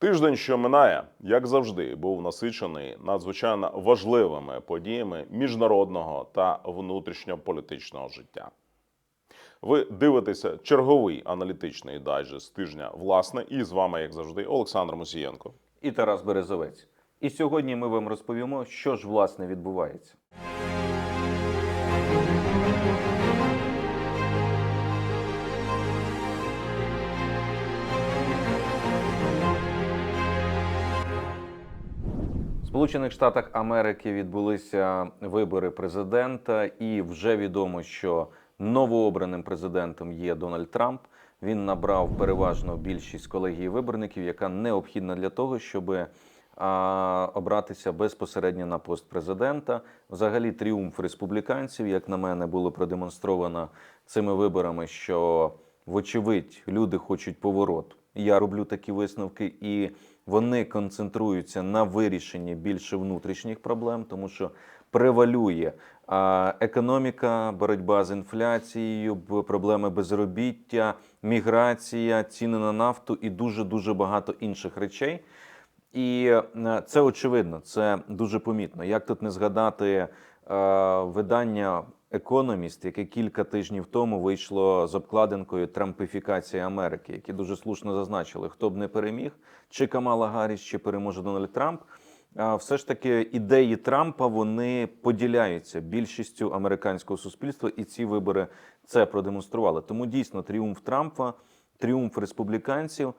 Тиждень, що минає, як завжди, був насичений надзвичайно важливими подіями міжнародного та внутрішньополітичного життя. Ви дивитеся черговий аналітичний дайджест тижня, власне, і з вами, як завжди, Олександр Мусієнко. і Тарас Березовець. І сьогодні ми вам розповімо, що ж власне відбувається. Сполучених Штатах Америки відбулися вибори президента, і вже відомо, що новообраним президентом є Дональд Трамп. Він набрав переважно більшість колегії виборників, яка необхідна для того, щоб обратися безпосередньо на пост президента. Взагалі, тріумф республіканців, як на мене, було продемонстровано цими виборами, що вочевидь люди хочуть поворот. Я роблю такі висновки, і вони концентруються на вирішенні більше внутрішніх проблем, тому що превалює економіка, боротьба з інфляцією, проблеми безробіття, міграція, ціни на нафту і дуже дуже багато інших речей. І це очевидно, це дуже помітно. Як тут не згадати видання Економіст, яке кілька тижнів тому вийшло з обкладинкою Трампифікація Америки, які дуже слушно зазначили, хто б не переміг, чи Камала Гарріс, чи переможе Дональд Трамп. Все ж таки ідеї Трампа вони поділяються більшістю американського суспільства, і ці вибори це продемонстрували. Тому дійсно тріумф Трампа, тріумф республіканців.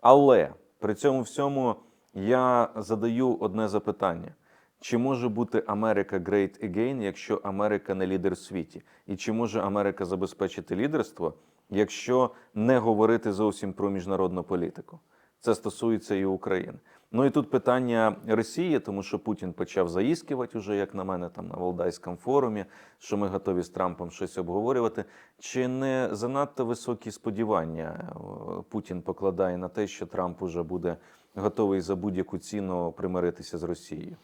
Але при цьому всьому я задаю одне запитання: чи може бути Америка Great Again, якщо Америка не лідер в світі? І чи може Америка забезпечити лідерство, якщо не говорити зовсім про міжнародну політику? Це стосується і України. Ну і тут питання Росії, тому що Путін почав заіскувати уже, як на мене, там на Валдайському форумі, що ми готові з Трампом щось обговорювати. Чи не занадто високі сподівання е, Путін покладає на те, що Трамп уже буде готовий за будь-яку ціну примиритися з Росією?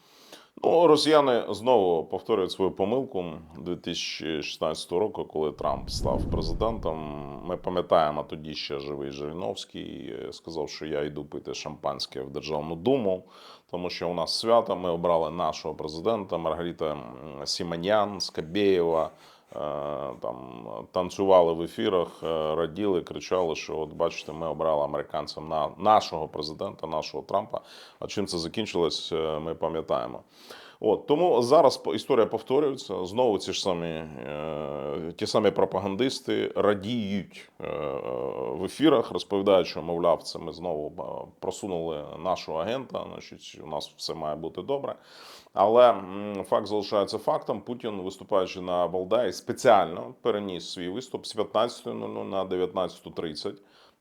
Ну, росіяни знову повторюють свою помилку 2016 року, коли Трамп став президентом. Ми пам'ятаємо тоді ще живий Жириновський сказав, що я йду пити шампанське в Державну думу, тому що у нас свято. Ми обрали нашого президента Маргарита Сіманян, Скабєєва. Е, Там танцювали в ефірах, е, раділи, кричали, що от бачите, ми обрали американцям на нашого президента, нашого Трампа. А чим це закінчилось, е, ми пам'ятаємо. От тому зараз історія повторюється. Знову ці ж самі е, ті самі пропагандисти радіють е, в ефірах, розповідають, що мовляв, це ми знову просунули нашого агента. Значить, у нас все має бути добре. Але факт залишається фактом. Путін, виступаючи на Валдаї, спеціально переніс свій виступ з 15.00 на 19.30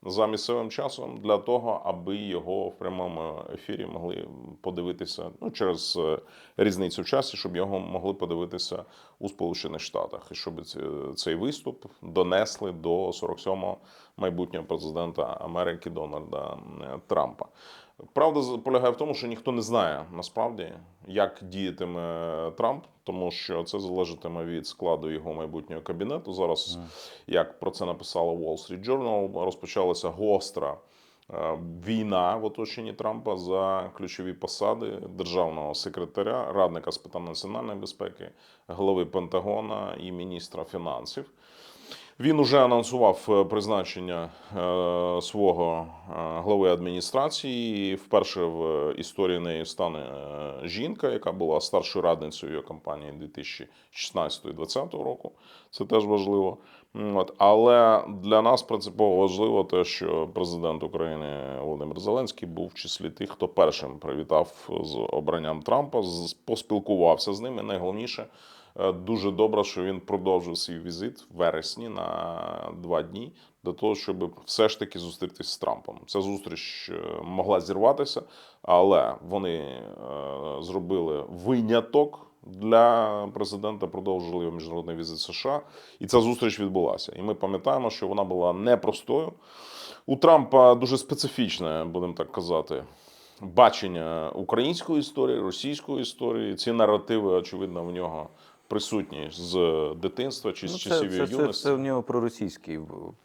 за місцевим часом для того, аби його в прямому ефірі могли подивитися ну через е, різницю в часі, щоб його могли подивитися у Сполучених Штатах, і щоб цей виступ донесли до 47-го майбутнього президента Америки Дональда Трампа. Правда полягає в тому, що ніхто не знає насправді, як діятиме Трамп, тому що це залежатиме від складу його майбутнього кабінету. Зараз, як про це написала Wall Street Journal, розпочалася гостра е, війна в оточенні Трампа за ключові посади державного секретаря, радника з питань національної безпеки, голови Пентагона і міністра фінансів. Він уже анонсував е, призначення е, свого е, глави адміністрації. Вперше в історії неї стане жінка, яка була старшою радницею його кампанії 2016-2020 року. Це теж важливо. Але для нас принципово важливо те, що президент України Володимир Зеленський був в числі тих, хто першим привітав з обранням Трампа, поспілкувався з ним. І найголовніше, Дуже добре, що він продовжив свій візит в вересні на два дні для того, щоб все ж таки зустрітися з Трампом. Ця зустріч е, могла зірватися, але вони е, зробили виняток для президента, продовжили його міжнародний візит США, і ця зустріч відбулася. І ми пам'ятаємо, що вона була непростою. У Трампа дуже специфічне, будемо так казати, бачення української історії, російської історії. Ці наративи, очевидно, в нього присутній з дитинства чи з Ну, це, часів це, його це, юності. це в нього проросійський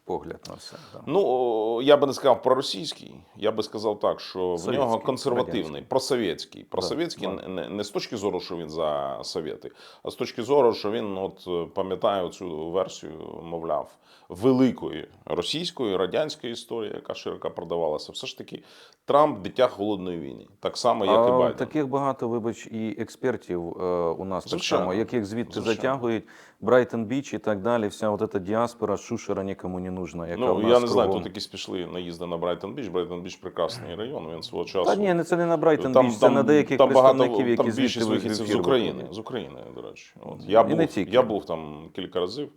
погляд на все. Ну, я би не сказав проросійський, я би сказав так, що в нього консервативний, радянський. просовєтський. Просовєтський Да, не, не з точки зору, що він за совєти, а з точки зору, що він от пам'ятає цю версію, мовляв, великої російської, радянської історії, яка широко продавалася. Все ж таки, Трамп дитя холодної війни, так само, як і а, Байден. таких багато, вибач, і експертів е, у нас так Звичайно. само, яких звідти Звичайно. затягують Брайтон Біч і так далі. Вся от ця діаспора шушера нікому не нужна. Яка Ну, у нас я не знаю, кругом. тут якісь пішли наїзди на Брайтон Біч. Брайтон Біч прекрасний район. Він свого часу. Та ні, не це не на Брайтон Біч, це на деяких там багато, представників, які там звідти вихідців з України. З України, до речі. От, я, І був, я був там кілька разів.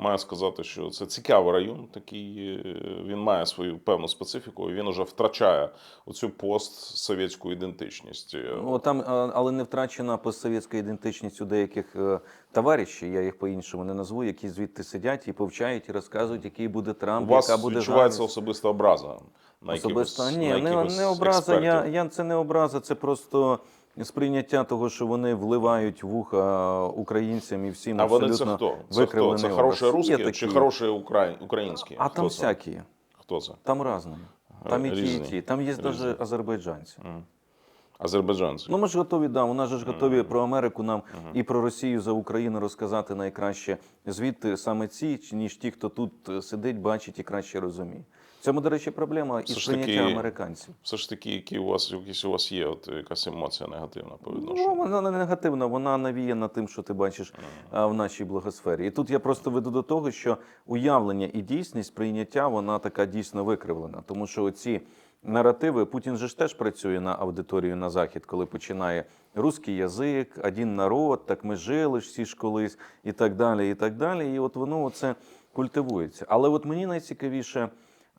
Маю сказати, що це цікавий район. Такий е, він має свою певну специфіку. і Він уже втрачає оцю постсовєтську ідентичність. Е, Ну, там, але не втрачена постсовєтська ідентичність у деяких е, товаришів, я їх по-іншому не назву, які звідти сидять і повчають, і розказують, який буде У вас яка буде відчувається Ганс. особиста образа на Особисто якихось, ні, на не, не образа. Я, я це не образа, це просто сприйняття того, що вони вливають вуха українцям і всім А вони це абсолютно хто? Це хто? Це хороші русські чи такі. хороші укра... українські? А Хто там це? всякі, Хто це? там різні. Там і ті, і ті. Там є навіть азербайджанці. Азербайджанці. Ну, ми ж готові, да. У нас же ж готові про Америку нам і про Росію за Україну розказати найкраще звідти саме ці, ніж ті, хто тут е, сидить, бачить і краще розуміє. Цьому, до речі, проблема із прийняття американців. Все ж таки, які у вас якісь у вас є, от якась емоція негативна по Ну, вона не негативна, вона навіяна тим, що ти бачиш а, в нашій благосфері. І тут я просто веду до того, що уявлення і дійсність прийняття вона така дійсно викривлена. Тому що оці наративи Путін же ж теж працює на аудиторію на захід, коли починає русський язик, один народ, так ми жили ж всі ж колись, і так далі. І так далі. І от воно оце культивується. Але от мені найцікавіше.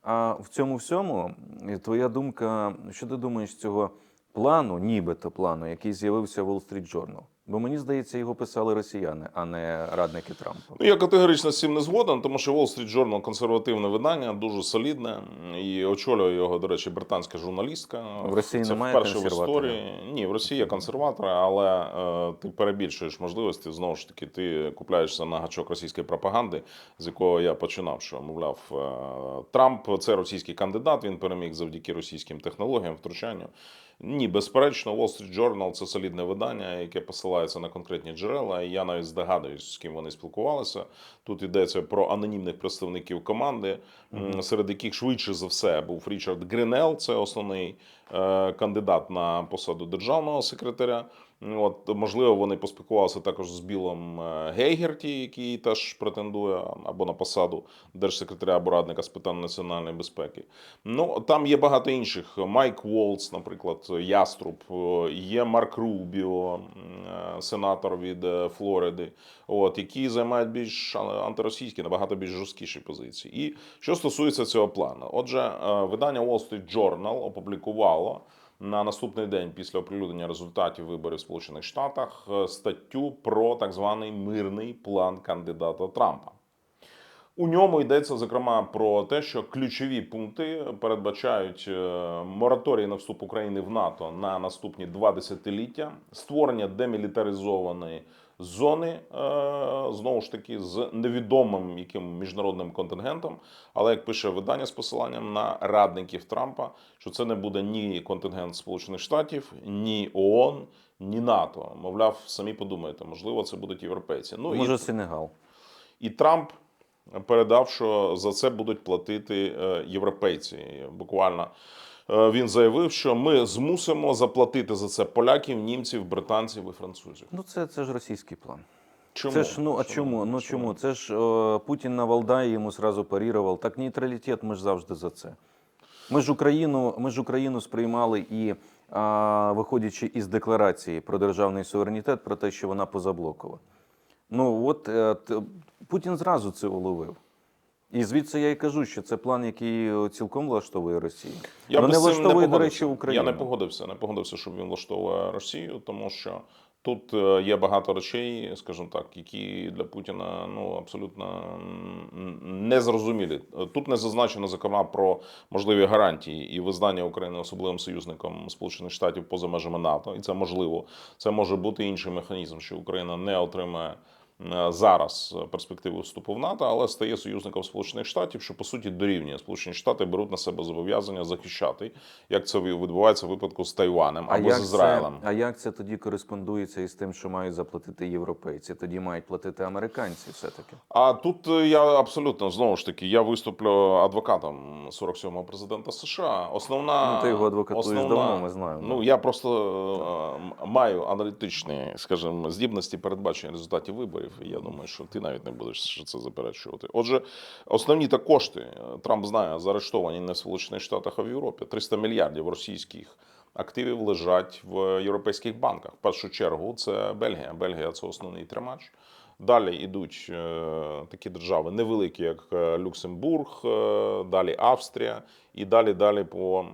А в цьому всьому твоя думка, що ти думаєш цього плану, нібито плану, який з'явився в Wall Street Journal? Бо мені здається, його писали росіяни, а не радники Трампа. Ну, я категорично з цим не згоден, тому що Wall Street Journal консервативне видання, дуже солідне. І очолює його, до речі, британська журналістка. В Росії Це немає вперше в історії. Ні, в Росії є консерватори, але е, ти перебільшуєш можливості. Знову ж таки, ти купляєшся на гачок російської пропаганди, з якого я починав. Що мовляв, е, Трамп це російський кандидат. Він переміг завдяки російським технологіям, втручанню. Ні, безперечно, Wall Street Journal – це солідне видання, яке посилається на конкретні джерела. І я навіть здогадуюсь, з ким вони спілкувалися. Тут йдеться про анонімних представників команди, м, серед яких швидше за все був Річард Гринел, це основний кандидат на посаду державного секретаря. От можливо, вони поспілкувалися також з Білом е, Гейгерті, який теж претендує або на посаду держсекретаря або радника з питань національної безпеки. Ну там є багато інших. Майк Волц, наприклад, Яструб, е, є Марк Рубіо, е, сенатор від е, Флориди, от які займають більш антиросійські, набагато більш жорсткіші позиції. І що стосується цього плану, отже, е, видання Wall Street Journal опублікувало на наступний день після оприлюднення результатів виборів в Сполучених Штатах е, статтю про так званий мирний план кандидата Трампа. У ньому йдеться зокрема про те, що ключові пункти передбачають е, мораторій на вступ України в НАТО на наступні два десятиліття, створення демілітаризованої зони е, знову ж таки з невідомим яким міжнародним контингентом. Але як пише видання з посиланням на радників Трампа, що це не буде ні контингент Сполучених Штатів, ні ООН, ні НАТО. Мовляв, самі подумайте, можливо, це будуть європейці. Ну Може, і Сенегал. і Трамп передав, що за це будуть платити е, європейці. Буквально е, він заявив, що ми змусимо заплатити за це поляків, німців, британців і французів. Ну, це, це ж російський план. Чому? Це ж ну а чому? Ну чому? Це ж е, Путін на Валдаї йому сразу парірував. Так нейтралітет, ми ж завжди за це. Ми ж Україну, ми ж Україну сприймали і а, виходячи із декларації про державний суверенітет, про те, що вона позаблокова. Ну от е, Путін зразу це уловив. І звідси я і кажу, що це план, який е, цілком влаштовує Росію. Я не влаштовує, до речі, Україну. Я не погодився, не погодився, щоб він влаштовує Росію, тому що Тут е, є багато речей, скажімо так, які для Путіна ну абсолютно незрозумілі. Тут не зазначено зокрема про можливі гарантії і визнання України особливим союзником Сполучених Штатів поза межами НАТО, і це можливо. Це може бути інший механізм, що Україна не отримає. Е, Зараз перспективу вступу в НАТО, але стає союзником Сполучених Штатів, що по суті дорівнює Сполучені Штати беруть на себе зобов'язання захищати, як це відбувається в випадку з Тайванем або з Ізраїлем. Це, а як це тоді кореспондується із тим, що мають заплатити європейці? Тоді мають платити американці все-таки. А тут е, я абсолютно знову ж таки я виступлю адвокатом 47-го президента США. Основна Ну, ти його адвокатуєш основна- давно, ми знаємо. Ну я просто е, маю аналітичні, скажімо, здібності передбачення результатів виборів. І я думаю, що ти навіть не будеш це заперечувати. Отже, основні та кошти е, Трамп знає заарештовані не в Сполучених Штатах, а в Європі. 300 мільярдів російських. Активів лежать в європейських банках. В першу чергу це Бельгія. Бельгія це основний тримач. Далі йдуть е, такі держави невеликі, як е, Люксембург, далі Австрія, і далі далі по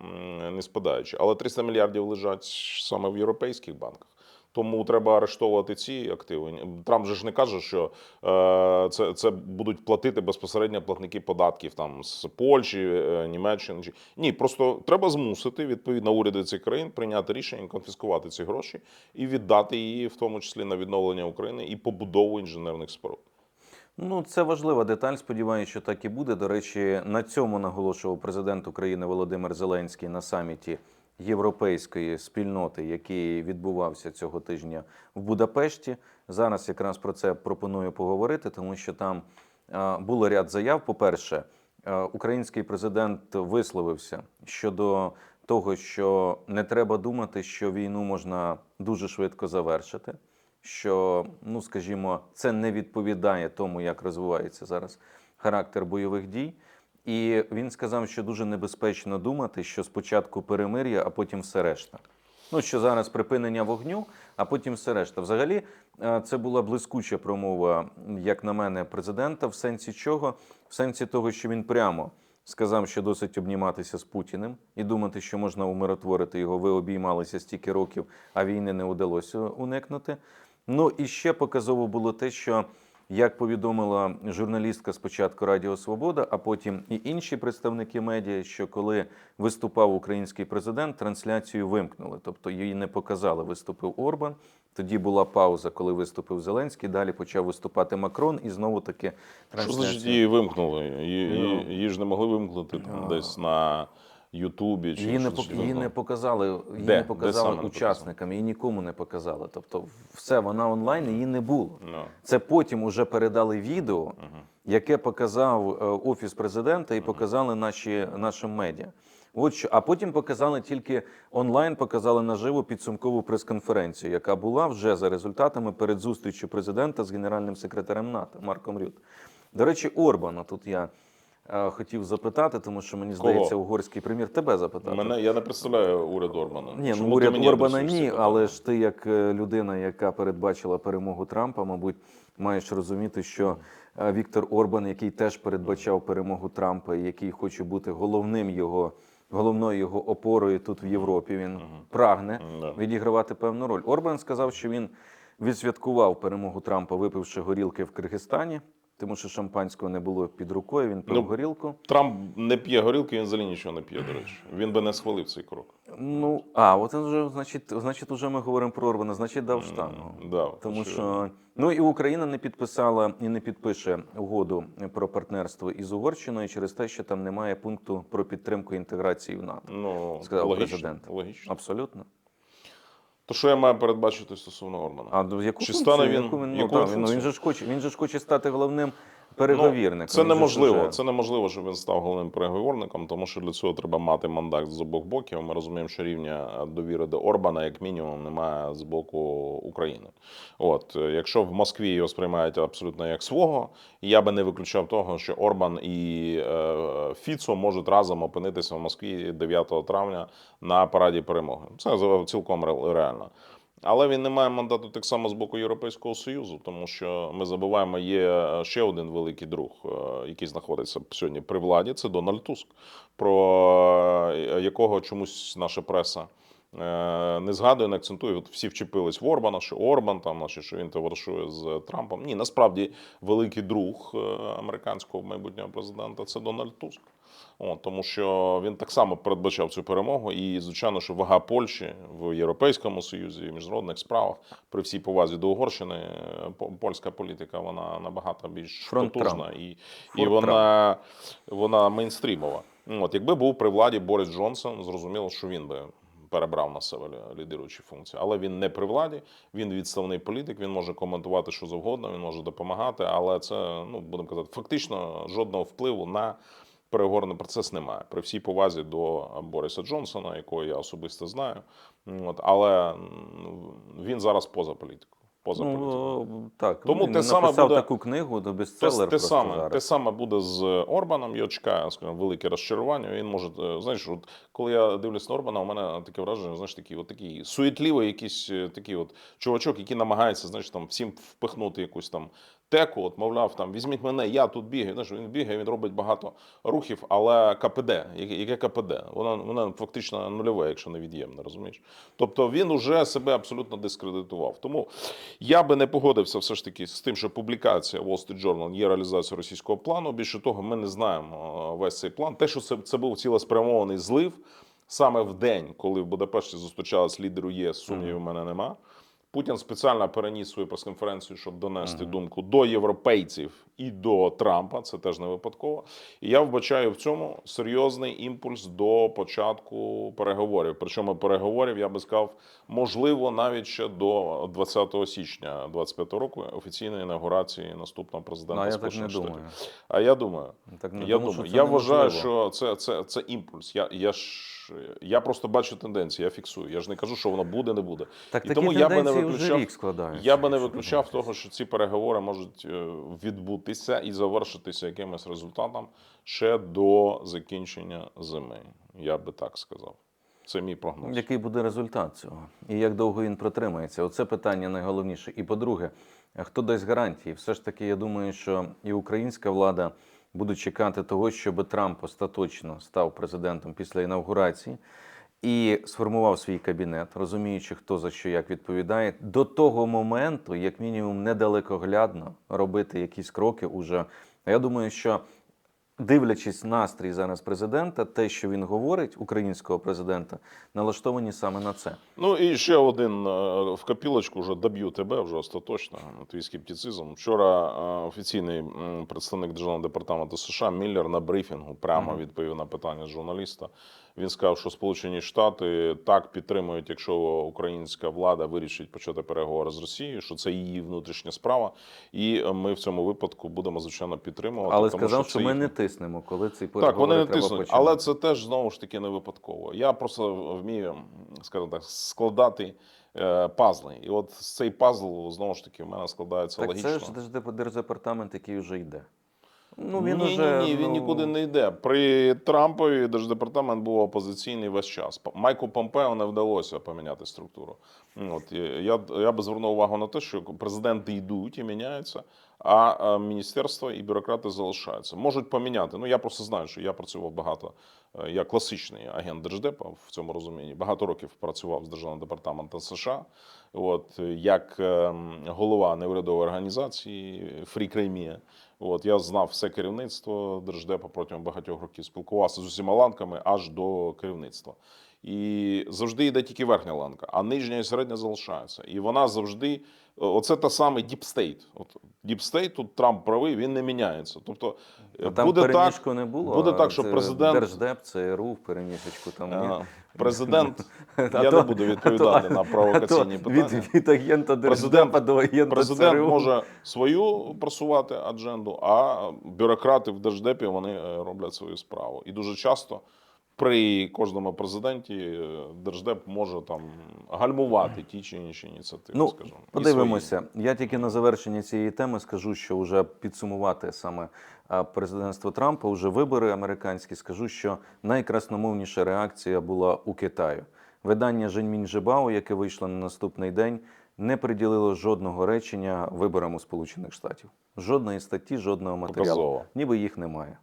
не спадаючи. Але 300 мільярдів лежать саме в європейських банках. Тому треба арештовувати ці активи. Трамп же ж не каже, що е, це, це будуть платити безпосередньо платники податків там з Польщі, е, Німеччини. Ні, просто треба змусити відповідно уряди цих країн прийняти рішення конфіскувати ці гроші і віддати її, в тому числі на відновлення України і побудову інженерних споруд. Ну, це важлива деталь. Сподіваюся, що так і буде. До речі, на цьому наголошував президент України Володимир Зеленський на саміті європейської спільноти, який відбувався цього тижня в Будапешті. Зараз якраз про це пропоную поговорити, тому що там було ряд заяв. По-перше, український президент висловився щодо того, що не треба думати, що війну можна дуже швидко завершити що, ну скажімо, це не відповідає тому, як розвивається зараз характер бойових дій. І він сказав, що дуже небезпечно думати, що спочатку перемир'я, а потім все решта. Ну, що зараз припинення вогню, а потім все решта. Взагалі, е, це була блискуча промова, як на мене, президента, в сенсі чого? В сенсі того, що він прямо сказав, що досить обніматися з Путіним і думати, що можна умиротворити його. Ви обіймалися стільки років, а війни не вдалося уникнути. Ну і ще показово було те, що як повідомила журналістка спочатку Радіо Свобода, а потім і інші представники медіа, що коли виступав український президент, трансляцію вимкнули, тобто її не показали. Виступив Орбан. Тоді була пауза, коли виступив Зеленський. Далі почав виступати Макрон, і знову таки Що значить її вимкнули? Її, Ну. її, її ж не могли вимкнути там, десь на Ютубі чи Її не, що пок- її не показали, її Де? не Де показали саме не учасникам, її нікому не показали. Тобто, все вона онлайн, її не було. Ну. Це потім уже передали відео, яке показав е, офіс президента і показали наші нашим медіа. От що, а потім показали тільки онлайн, показали наживо підсумкову прес-конференцію, яка була вже за результатами перед зустрічю президента з генеральним секретарем НАТО Марком Рют. До речі, Орбана тут я хотів запитати, тому що мені Кого? здається, угорський прем'єр тебе запитати. Мене я не представляю уряд Орбана. Ні, Чому ну уряд Орбана ні, питання? але ж ти, як е, людина, яка передбачила перемогу Трампа, мабуть, маєш розуміти, що е, Віктор Орбан, який теж передбачав перемогу Трампа, і який хоче бути головним його. Головною його опорою тут в Європі він прагне Да. відігравати певну роль. Орбан сказав, що він відсвяткував перемогу Трампа, випивши горілки в Киргизстані, тому що шампанського не було під рукою. Він пив Ну, горілку. Трамп не п'є горілки, він взагалі нічого не п'є, до речі. Він би не схвалив цей крок. Ну, а, от вже, значить, значить, уже ми говоримо про Орбана, значить, дав штангу. Да, Тому очевидно. що ну і Україна не підписала і не підпише угоду про партнерство із Угорщиною через те, що там немає пункту про підтримку інтеграції в НАТО. Ну, сказав логічно, президент. логічно. Абсолютно. То що я маю передбачити стосовно Ормана? А до яку Чи функцію? стане він- яку він, ну, яку він, ну, він же ж хоче, він же ж хоче стати головним переговірником. Ну, це неможливо. Це неможливо, щоб він став головним переговорником, тому що для цього треба мати мандат з обох боків. Ми розуміємо, що рівня довіри до Орбана, як мінімум, немає з боку України. От якщо в Москві його сприймають абсолютно як свого, я би не виключав того, що Орбан і е, Фіцо можуть разом опинитися в Москві 9 травня на параді перемоги. Це цілком реально. Але він не має мандату так само з боку Європейського Союзу, тому що ми забуваємо, є ще один великий друг, е, який знаходиться сьогодні при владі. Це Дональд Туск, про е, якого чомусь наша преса е, не згадує, не акцентує. От всі вчепились в Орбана, що Орбан там, значить, що він товаришує з Трампом. Ні, насправді великий друг е, американського майбутнього президента це Дональд Туск. О, тому що він так само передбачав цю перемогу, і звичайно, що вага Польщі в Європейському Союзі, в міжнародних справах, при всій повазі до Угорщини, е, по- польська політика вона набагато більш Фронт потужна і, і вона, вона мейнстрімова. От якби був при владі Борис Джонсон, зрозуміло, що він би. Перебрав на себе лідируючі функції, але він не при владі, він відставний політик, він може коментувати що завгодно, він може допомагати, але це, ну будемо казати, фактично жодного впливу на переговорний процес немає. При всій повазі до Бориса Джонсона, якого я особисто знаю. От, але він зараз поза політикою. Поза політикою. Ну, так, Тому він те саме буде- таку книгу до бестселер те, те саме, зараз. те саме буде з Орбаном. Я чекаю, скажімо, велике розчарування. Він може, е, знаєш, от коли я дивлюсь на Орбана, у мене таке враження, знаєш, такий, от такий суетливий, якийсь е, такий от чувачок, який намагається, знаєш, там всім впихнути якусь там теку. От, мовляв, там візьміть мене, я тут бігаю. Знаєш, він бігає, він робить багато рухів, але КПД, яке КПД? Воно, воно фактично нульове, якщо не від'ємне, розумієш? Тобто він уже себе абсолютно дискредитував. Тому я би не погодився все ж таки з тим, що публікація Wall Street Journal є реалізацією російського плану. Більше того, ми не знаємо е, весь цей план. Те, що це, це був цілеспрямований злив саме в день, коли в Будапешті зустрічались лідеру ЄС, сумнівів у мене нема. Путін спеціально переніс свою прес-конференцію, щоб донести Мгм. думку до європейців і до Трампа. Це теж не випадково. І я вбачаю в цьому серйозний імпульс до початку переговорів. Причому переговорів я би сказав, можливо, навіть ще до 20 січня 25 року офіційної інаугурації наступного президента. Ну, а я так не думаю. А я думаю, Так не я думаю, думаю, я вважаю, що це, це, це імпульс. Я, я ж я просто бачу тенденції, я фіксую. Я ж не кажу, що воно буде, не буде. Так І тому я би не виключав- рік. Я би не виключав того, що ці переговори можуть е, відбутися і завершитися якимось результатом ще до закінчення зими. Я би так сказав. Це мій прогноз. Який буде результат цього? І як довго він протримається? Оце питання найголовніше. І по-друге, хто дасть гарантії? Все ж таки, я думаю, що і українська влада буде чекати того, щоб Трамп остаточно став президентом після інавгурації і сформував свій кабінет, розуміючи, хто за що як відповідає, до того моменту, як мінімум, недалекоглядно робити якісь кроки уже. Я думаю, що дивлячись настрій зараз президента, те, що він говорить, українського президента, налаштовані саме на це. Ну і ще один е, в копілочку вже доб'ю тебе вже остаточно. Твій скептицизм. Вчора е, офіційний представник державного департаменту США Міллер на брифінгу прямо відповів на питання журналіста. Він сказав, що Сполучені Штати так підтримують, якщо українська влада вирішить почати переговори з Росією, що це її внутрішня справа, і ми в цьому випадку будемо звичайно підтримувати. Але тому сказав, що що ми їхня- не тиснемо, коли ці так, вони не треба тиснуть, починати. але це теж знову ж таки не випадково. Я просто вмію, скажімо так, складати е, пазли. І от цей пазл знову ж таки в мене складається так логічно. це ж держдепартамент, який вже йде. Ну він ні, уже ні, ні, він ну, нікуди не йде. При Трампові держдепартамент був опозиційний весь час. Майку Помпео не вдалося поміняти структуру. От я, я би звернув увагу на те, що президенти йдуть і міняються, а міністерства і бюрократи залишаються. Можуть поміняти. Ну я просто знаю, що я працював багато. е, Я класичний агент держдепа в цьому розумінні. Багато років працював з державним департаментом США. От як е, голова неурядової організації Free Crimea. От я знав все керівництво держдепа протягом багатьох років, спілкувався з усіма ланками аж до керівництва. І завжди йде тільки верхня ланка, а нижня і середня залишаються. І вона завжди, оце та саме Deep State. От Deep State, тут Трамп правий, він не міняється. Тобто Ну, там буде так, не було. буде так, що це президент- Держдеп, це РУ в перемішечку там. е, президент, А я то- не буду відповідати а то- на провокаційні а то питання. Від, від агента Президент- до агента Президент ЦРУ. може свою просувати адженду, а бюрократи в держдепі вони е, роблять свою справу. І дуже часто при кожному президенті е, держдеп може там гальмувати ті чи інші ініціативи. Ну, скажімо, Подивимося. Я тільки на завершення цієї теми скажу, що вже підсумувати саме президентство Трампа, вже вибори американські. Скажу, що найкрасномовніша реакція була у Китаю. Видання Женьмінь Жибао, яке вийшло на наступний день, не приділило жодного речення виборам у Сполучених Штатів. Жодної статті, жодного матеріалу. Показово. Ніби їх немає.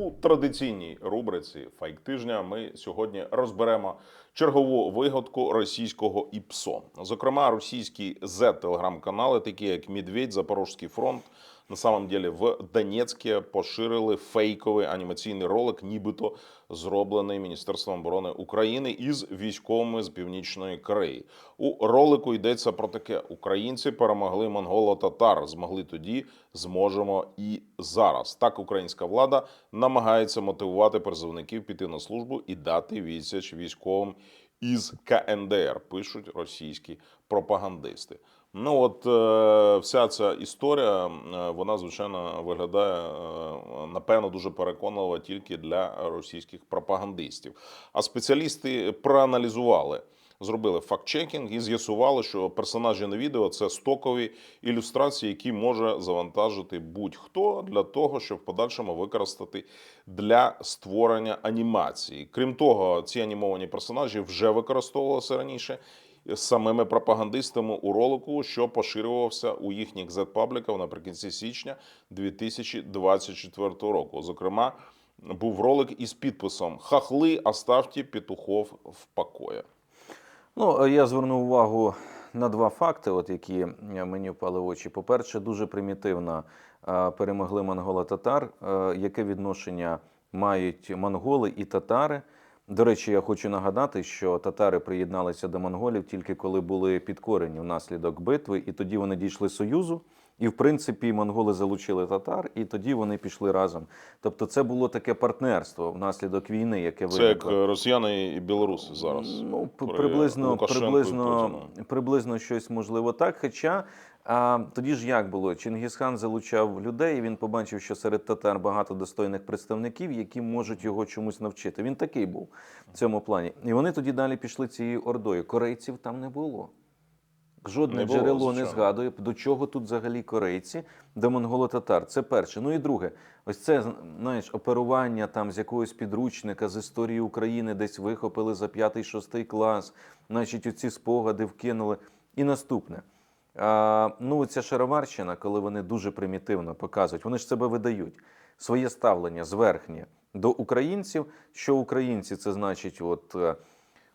У традиційній рубриці Фейк тижня ми сьогодні розберемо чергову вигадку російського ІПСО. Зокрема, російські Z-телеграм-канали, такі як Медведь, Запорозький фронт, на самом деле в Донецьке поширили фейковий анімаційний ролик, нібито зроблений Міністерством оборони України із військовими з північної Кореї. У ролику йдеться про таке: українці перемогли монголо-татар, змогли тоді, зможемо і зараз. Так українська влада намагається мотивувати призовників піти на службу і дати відсіч військовим із КНДР, пишуть російські пропагандисти. Ну от е, вся ця історія, е, вона звичайно виглядає е, напевно дуже переконливо тільки для російських пропагандистів. А спеціалісти проаналізували, зробили факт-чекінг і з'ясували, що персонажі на відео це стокові ілюстрації, які може завантажити будь-хто для того, щоб в подальшому використати для створення анімації. Крім того, ці анімовані персонажі вже використовувалися раніше самими пропагандистами у ролику, що поширювався у їхніх Z-пабліках наприкінці січня 2024 року. Зокрема, був ролик із підписом Хахли, оставьте петухов в покое. Ну, я звернув увагу на два факти, от які мені впали в очі. По-перше, дуже примітивно перемогли монголо-татар. Яке відношення мають монголи і татари? До речі, я хочу нагадати, що татари приєдналися до монголів тільки коли були підкорені внаслідок битви, і тоді вони дійшли союзу. І в принципі монголи залучили татар, і тоді вони пішли разом. Тобто, це було таке партнерство внаслідок війни, яке Це як росіяни і білоруси зараз. Ну, приблизно, приблизно, приблизно щось можливо так. Хоча а, тоді ж як було? Чингісхан залучав людей, він побачив, що серед татар багато достойних представників, які можуть його чомусь навчити. Він такий був в цьому плані. І вони тоді далі пішли цією ордою. Корейців там не було. Жодне Не було, джерело не згадує, до чого тут взагалі корейці, до монголо-татар. Це перше. Ну і друге, ось це знаєш, оперування там з якогось підручника з історії України десь вихопили за п'ятий-шостий клас, значить, оці спогади вкинули. І наступне. Ну, ця шароварщина, коли вони дуже примітивно показують, вони ж себе видають своє ставлення зверхнє до українців. Що українці це значить, от е,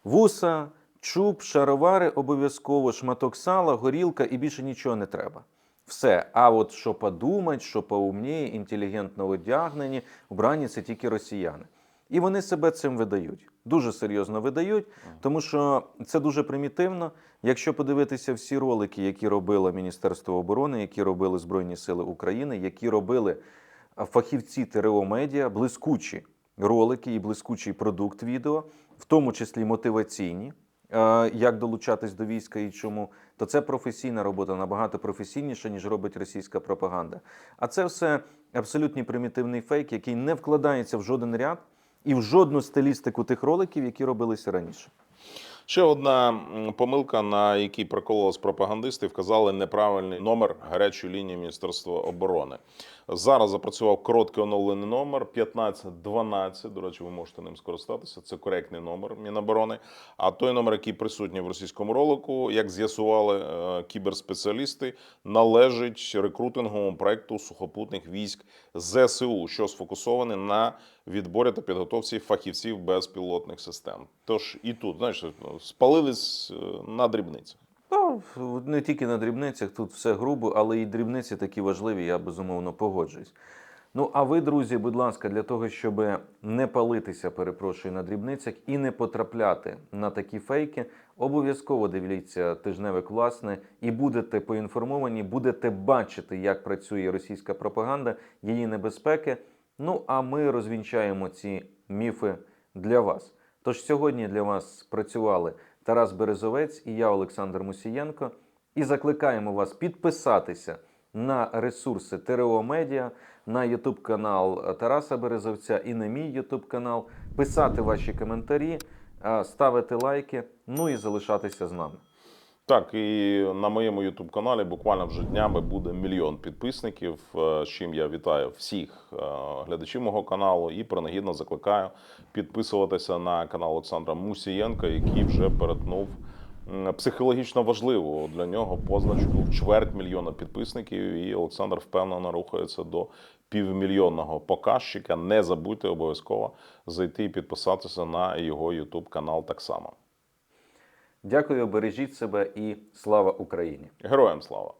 вуса, чуб, шаровари обов'язково, шматок сала, горілка і більше нічого не треба. Все. А от що подумать, що поумніє, інтелігентно одягнені, вбрані це тільки росіяни. І вони себе цим видають. Дуже серйозно видають, тому що це дуже примітивно. Якщо подивитися всі ролики, які робило Міністерство оборони, які робили Збройні Сили України, які робили фахівці ТРО Медіа, блискучі ролики і блискучий продукт відео, в тому числі мотиваційні, як долучатись до війська і чому, то це професійна робота набагато професійніша, ніж робить російська пропаганда. А це все абсолютно примітивний фейк, який не вкладається в жоден ряд і в жодну стилістику тих роликів, які робилися раніше. Ще одна помилка, на якій прокололись пропагандисти, вказали неправильний номер гарячої лінії Міністерства оборони. Зараз запрацював короткий оновлений номер 1512. До речі, ви можете ним скористатися. Це коректний номер Міноборони. А той номер, який присутній в російському ролику, як з'ясували е, кіберспеціалісти, належить рекрутинговому проекту сухопутних військ ЗСУ, що сфокусований на відборі та підготовці фахівців безпілотних систем. Тож і тут, знаєш, спалились е, на дрібницях. Ну, не тільки на дрібницях, тут все грубо, але і дрібниці такі важливі, я безумовно погоджуюсь. Ну а ви, друзі, будь ласка, для того, щоб не палитися, перепрошую, на дрібницях і не потрапляти на такі фейки, обов'язково дивіться тижневик власне і будете поінформовані, будете бачити, як працює російська пропаганда, її небезпеки. Ну а ми розвінчаємо ці міфи для вас. Тож сьогодні для вас працювали Тарас Березовець і я, Олександр Мусієнко, і закликаємо вас підписатися на ресурси ТРО Медіа, на Ютуб канал Тараса Березовця і на мій Ютуб канал, писати ваші коментарі, ставити лайки, ну і залишатися з нами. Так, і на моєму youtube каналі буквально вже днями буде мільйон підписників. е, З чим я вітаю всіх е, глядачів мого каналу і принагідно закликаю підписуватися на канал Олександра Мусієнка, який вже перетнув психологічно важливу для нього позначку чверть мільйона підписників. І Олександр впевнено рухається до півмільйонного показчика. Не забудьте обов'язково зайти і підписатися на його YouTube канал так само. Дякую, бережіть себе і слава Україні! Героям слава!